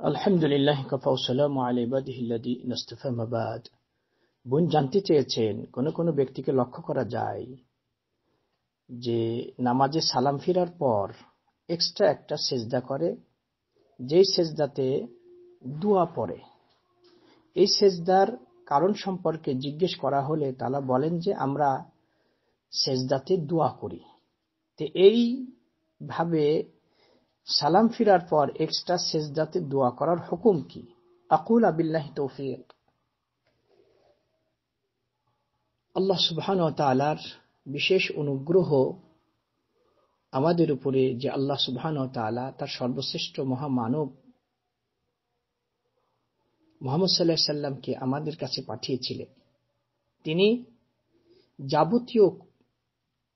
আলহামদুলিল্লাহ বোন জানতে চেয়েছেন, কোন কোন ব্যক্তিকে লক্ষ্য করা যায় যে নামাজে সালাম ফিরার পর এক্সট্রা একটা সেজদা করে, যেই সেজদাতে দোয়া পড়ে। এই সেজদার কারণ সম্পর্কে জিজ্ঞেস করা হলে তারা বলেন যে আমরা সেজদাতে দোয়া করি। তো এইভাবে সালাম ফিরার পর এক্সট্রা সেজদাতে দোয়া করার হুকুম কি? আকুল আবিল্লাহ তৌফিক। আল্লাহ সুবহান তালার বিশেষ অনুগ্রহ আমাদের উপরে যে আল্লাহ সুবহান তালা তার সর্বশ্রেষ্ঠ মহামানব মোহাম্মদ সাল্লাহ সাল্লামকে আমাদের কাছে পাঠিয়েছিলেন। তিনি যাবতীয়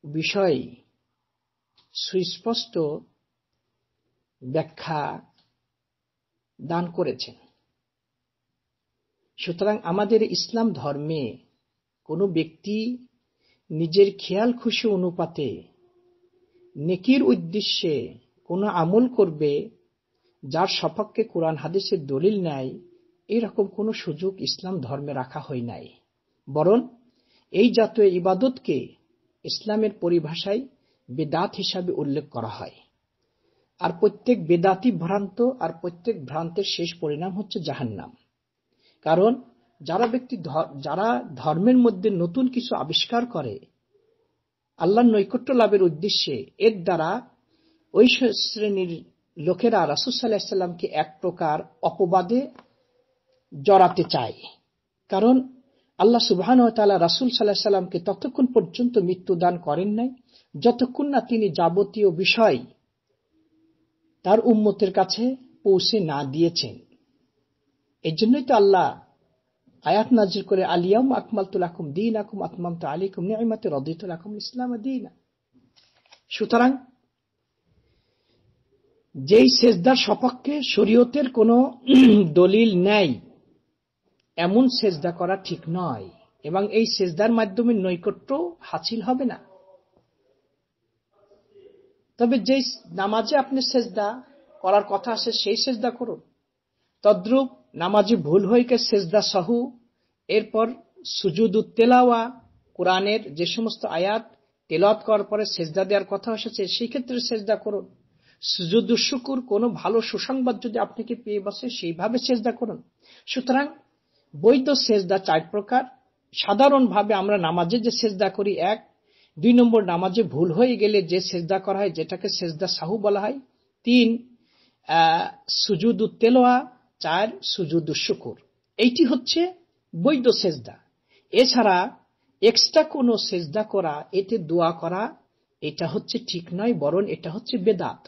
বিষয় সুস্পষ্ট ব্যাখ্যা দান করেছেন। সুতরাং আমাদের ইসলাম ধর্মে কোনো ব্যক্তি নিজের খেয়াল খুশি অনুপাতে নেকির উদ্দেশ্যে কোনো আমল করবে, যার সপক্ষে কোরআন হাদিসের দলিল নেয় এরকম কোনো সুযোগ ইসলাম ধর্মে রাখা হয় নাই। বরং এই জাতীয় ইবাদতকে ইসলামের পরিভাষায় বেদাত হিসাবে উল্লেখ করা হয়। আর প্রত্যেক বেদাতি ভ্রান্ত আর প্রত্যেক ভ্রান্তের শেষ পরিণাম হচ্ছে জাহান্নাম। কারণ যারা ব্যক্তি যারা ধর্মের মধ্যে নতুন কিছু আবিষ্কার করে আল্লাহ নৈকট্য লাভের উদ্দেশ্যে এর দ্বারা ওই শ্রেণির লোকেরা রাসুসাল্লাহামকে এক প্রকার অপবাদে জড়াতে চায়। কারণ আল্লাহ সুবাহান তালা রাসুল সাল্লাহ সাল্লামকে ততক্ষণ পর্যন্ত মৃত্যুদান করেন নাই, যতক্ষণ না তিনি যাবতীয় বিষয় তার উম্মতের কাছে পৌঁছে না দিয়েছেন। এই জন্যই তো আল্লাহ আয়াত নাজির করে আলিয়াম আকমাল তুলাকুম দিন আকুম আতমাম তো আলিকুম নিয়মাতে রদিতুল আকুম ইসলাম দিন। সুতরাং যেই সেজদার সপক্ষে শরীয়তের কোনো দলিল নেই, এমন সেজদা করা ঠিক নয় এবং এই সেজদার মাধ্যমে নৈকট্য হাসিল হবে না। তবে যেই নামাজে আপনি সেজদা করার কথা আছে সেই সেজদা করুন। তদ্রুপ নামাজে ভুল হইকে সেজদা সাহু। এরপর সুজুদ কোরআনের যে সমস্ত আয়াত তেলাওয়াত করার পরে সেজদা দেওয়ার কথা এসেছে, সেই ক্ষেত্রে সেজদা করুন। সুজুদ শুকুর, কোনো ভালো সুসংবাদ যদি আপনাকে পেয়ে বসে, সেইভাবে সেজদা করুন। সুতরাং বৈধ সেজদা চার প্রকার। সাধারণভাবে আমরা নামাজে যে সেজদা করি, এক দুই নম্বর, নামাজে ভুল হয়ে গেলে যে সেজদা করা হয়, যেটাকে সেজদা সাহু বলা হয়। তিন সুজুদু তেলোয়া, চার, সুজুদু শুকুর। এইটি হচ্ছে বৈধ সেজদা। এছাড়া এক্সট্রা কোনো সেজদা করা, এতে দোয়া করা, এটা হচ্ছে ঠিক নয়, বরং এটা হচ্ছে বেদাত।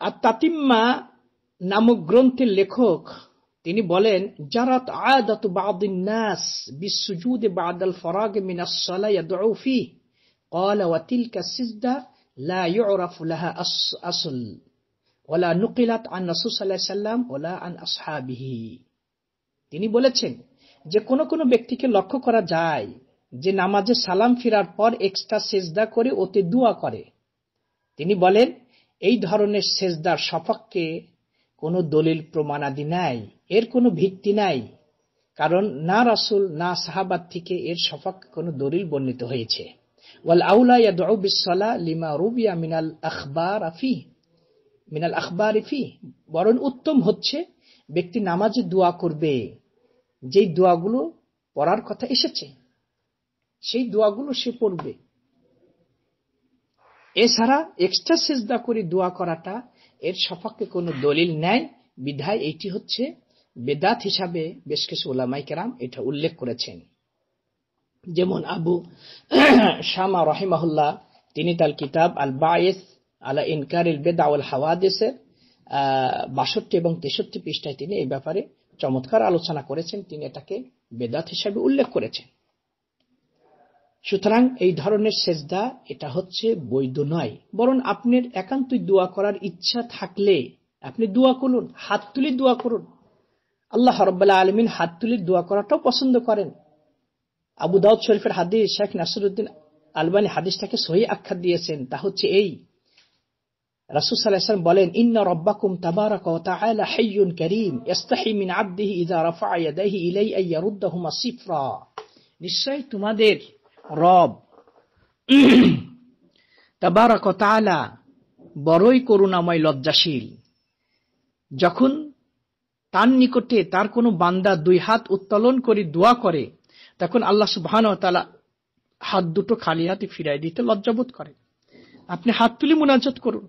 আর তাতিম্মা নামক গ্রন্থের লেখক তিনি বলেন জারাত আদাত বাদিন নাস বিসুজুদ বাদাল ফরাগ মিন الصلاه يدعو فيه قال وتلك السجده لا يعرف لها اصل ولا نقلت عن رسول صلى الله عليه وسلم ولا عن اصحابه তিনি বলেছেন যে কোন কোন ব্যক্তিকে লক্ষ্য করা যায় যে নামাজে সালাম ফিরার পর এক্সট্রা সেজদা করে ওতে দোয়া করে তিনি বলেন এই ধরনের সেজদার সপক্ষে কোনো দলিল প্রমাণাদি নাই, এর কোনো ভিত্তি নাই। কারণ না রাসুল, না সাহাবাদ থেকে এর সপক্ষে কোনো দলিল বর্ণিত হয়েছে। ওয়াল আউলা ইয়াদউ বিসসালা লিমা রুবিয়া মিনাল আখবার আফি মিনাল আখবার ইফি বরং উত্তম হচ্ছে, ব্যক্তি নামাজে দোয়া করবে, যেই দোয়াগুলো পড়ার কথা এসেছে, সেই দোয়াগুলো সে পড়বে। এছাড়া এক্সট্রা সেজদা করে দোয়া করাটা এর সপক্ষে কোনো দলিল নেয় বিধায় এইটি হচ্ছে বেদাত হিসাবে বেশ কিছু ওলামাই কেরাম এটা উল্লেখ করেছেন। যেমন আবু শামা রহিমাহুল্লাহ, তিনি তার কিতাব আল বায়েস আলা ইনকারিল বেদা আল হাওয়াদেসের বাষট্টি এবং তেষট্টি পৃষ্ঠায় তিনি এই ব্যাপারে চমৎকার আলোচনা করেছেন। তিনি এটাকে বেদাত হিসাবে উল্লেখ করেছেন। সুতরাং এই ধরনের সেজদা, এটা হচ্ছে বৈধ নয়। বরং আপনার একান্তই দোয়া করার ইচ্ছা থাকলে আপনি দোয়া করুন, হাত তুলে দোয়া করুন। আল্লাহ রব্বাল্লাহ আলমিন হাত তুলে দোয়া করাটাও পছন্দ করেন। আবু দাউদ শরীফের হাদিস, শেখ নাসরুদ্দিন আলবানী হাদিসটাকে সহি আখ্যা দিয়েছেন, তা হচ্ছে এই। রাসূল সাল্লাল্লাহু বলেন, ইন্না রাব্বাকুম তাবারাকা তাআলা হাইয়্যুন কারীম ইস্তাহি মিন 'আবদিহি ইযা রাফা'a ইয়াদাইহি ইলাই আন ইয়ারুদ্দাহুমা সিফরা। নিশ্চয় তোমাদের রব। তাবারাকা তাআলা বড়ই করুণাময়, লজ্জাশীল। যখন তার নিকটে তার কোনো বান্দা দুই হাত উত্তোলন করে দোয়া করে, তখন আল্লাহ সুবহান তালা হাত দুটো খালি হাতে ফিরাই দিতে লজ্জাবোধ করে আপনি হাত তুলে মোনাজত করুন।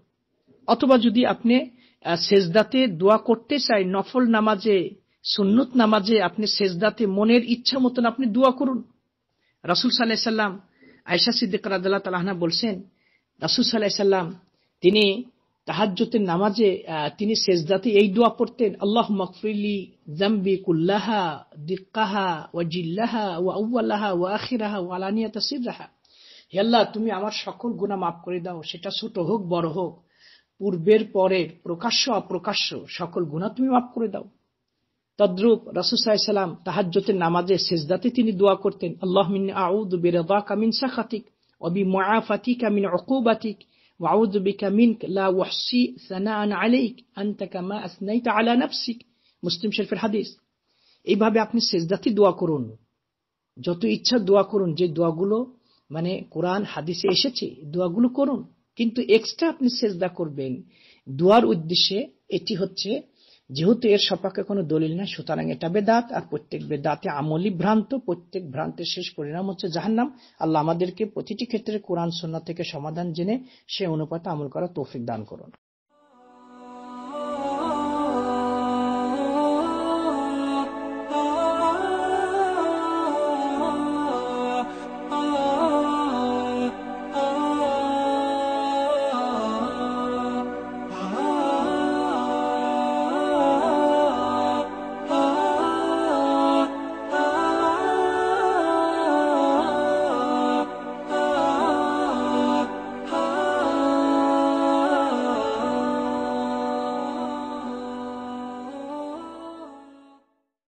অথবা যদি আপনি সেজদাতে দোয়া করতে চাই, নফল নামাজে, সুন্নত নামাজে আপনি সেজদাতে মনের ইচ্ছা মতন আপনি দোয়া করুন। রাসুল সাল্লাহ সাল্লাম আয়সা সিদ্দিক রাদাল্লাহ তালাহনা বলছেন, রাসুল সাল্লাহ সাল্লাম, তিনি তাহাজ্জতের নামাজে তিনি সেজদাতে এই দোয়া পড়তেন আল্লাহ মকফিলি জাম্বি কুল্লাহা, দিক্কাহা, ওয়া জিল্লাহা, ওয়া আউ্লাহা ওয়া আখিরাহা, ওয়া আলানিয়াতা সিররাহা। হে আল্লাহ, তুমি আমার সকল গুনাহ মাফ করে দাও, সেটা ছোট হোক, বড় হোক। পূর্বের পরের প্রকাশ্য, অপ্রকাশ্য সকল গুনাহ তুমি মাফ করে দাও। তদ্রূপ রাসূল সাল্লাম তাহাজ্জতের নামাজে সেজদাতে তিনি দোয়া করতেন আল্লাহ মিন আউযু বিরিদাকা মিন সাখাতিক ওয়া বিমুআফাতিকা মিন উকুবাতিক وأعوذ بك منك لا أحصي ثناء عليك أنت كما أثنيت على نفسك মুসলিম শরীফের হাদিস এইভাবে আপনি সেজদাতে দোয়া করুন যত ইচ্ছা দোয়া করুন যে দোয়াগুলো মানে কোরআন হাদিসে এসেছে দোয়াগুলো করুন কিন্তু এক্সট্রা আপনি সেজদা করবেন দোয়ার উদ্দেশ্যে এটি হচ্ছে যেহেতু এর সপক্ষে কোনো দলিল নাই, সুতরাং এটা বেদাত আর প্রত্যেক বেদাতে আমলি ভ্রান্ত, প্রত্যেক ভ্রান্তের শেষ পরিণাম হচ্ছে জাহান্নাম। আল্লাহ আমাদেরকে প্রতিটি ক্ষেত্রে কোরআন সন্না থেকে সমাধান জেনে সে অনুপাতে আমল করা তৌফিক দান করুন।